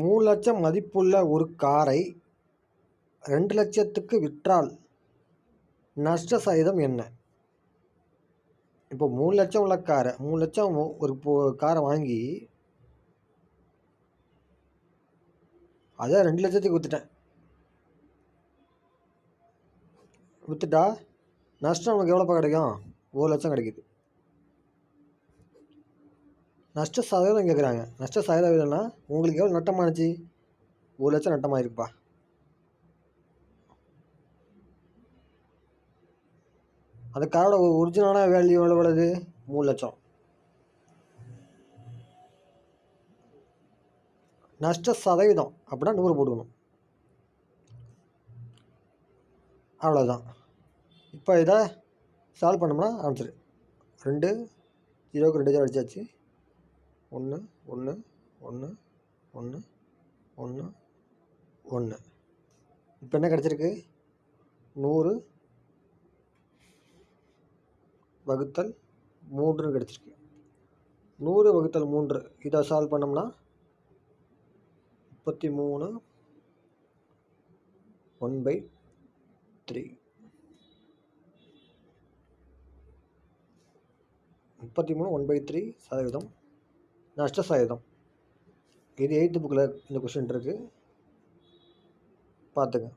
மூணு லட்சம் மதிப்புள்ள ஒரு காரை ரெண்டு லட்சத்துக்கு விற்றால் நஷ்ட சதவீதம் என்ன? இப்போ மூணு லட்சம் உள்ள காரை மூணு லட்சம் ஒரு காரை வாங்கி அதை ரெண்டு லட்சத்துக்கு விற்றுட்டேன் விற்றுட்டா நஷ்டம் நமக்கு எவ்வளோப்பா கிடைக்கும்? ஒரு லட்சம் கிடைக்குது. நஷ்ட சதவீதம் கேட்குறாங்க நஷ்ட சதவீதம்னா உங்களுக்கு எவ்வளோ நட்டமானுச்சு? ஒரு லட்சம் நட்டமாயிருக்குப்பா. அந்த காரோட ஒரிஜினலான வேல்யூ எவ்வளோ உள்ளது மூணு லட்சம். நஷ்ட சதவீதம் அப்படின்னா நூறு போட்டுக்கணும். அவ்வளோதான் இப்போ இதை சால்வ் பண்ணோம்னா ஆன்சரு ரெண்டு ஜீரோக்கு ரெண்டு ஜீரோ அடிச்சாச்சு. ஒன்று ஒன்று ஒன்று ஒன்று ஒன்று ஒன்று. இப்போ என்ன கிடச்சிருக்கு? நூறு வகுத்தல் மூன்றுன்னு கிடச்சிருக்கு. நூறு வகுத்தல் மூன்று இதை சால்வ் பண்ணோம்னா முப்பத்தி மூணு ஒன் பை த்ரீ. முப்பத்தி மூணு ஒன் பை த்ரீ சதவீதம் நஷ்டசாயுதம் இது எயித்து புக்கில் இந்த கொஷின் இருக்குது பார்த்துங்க.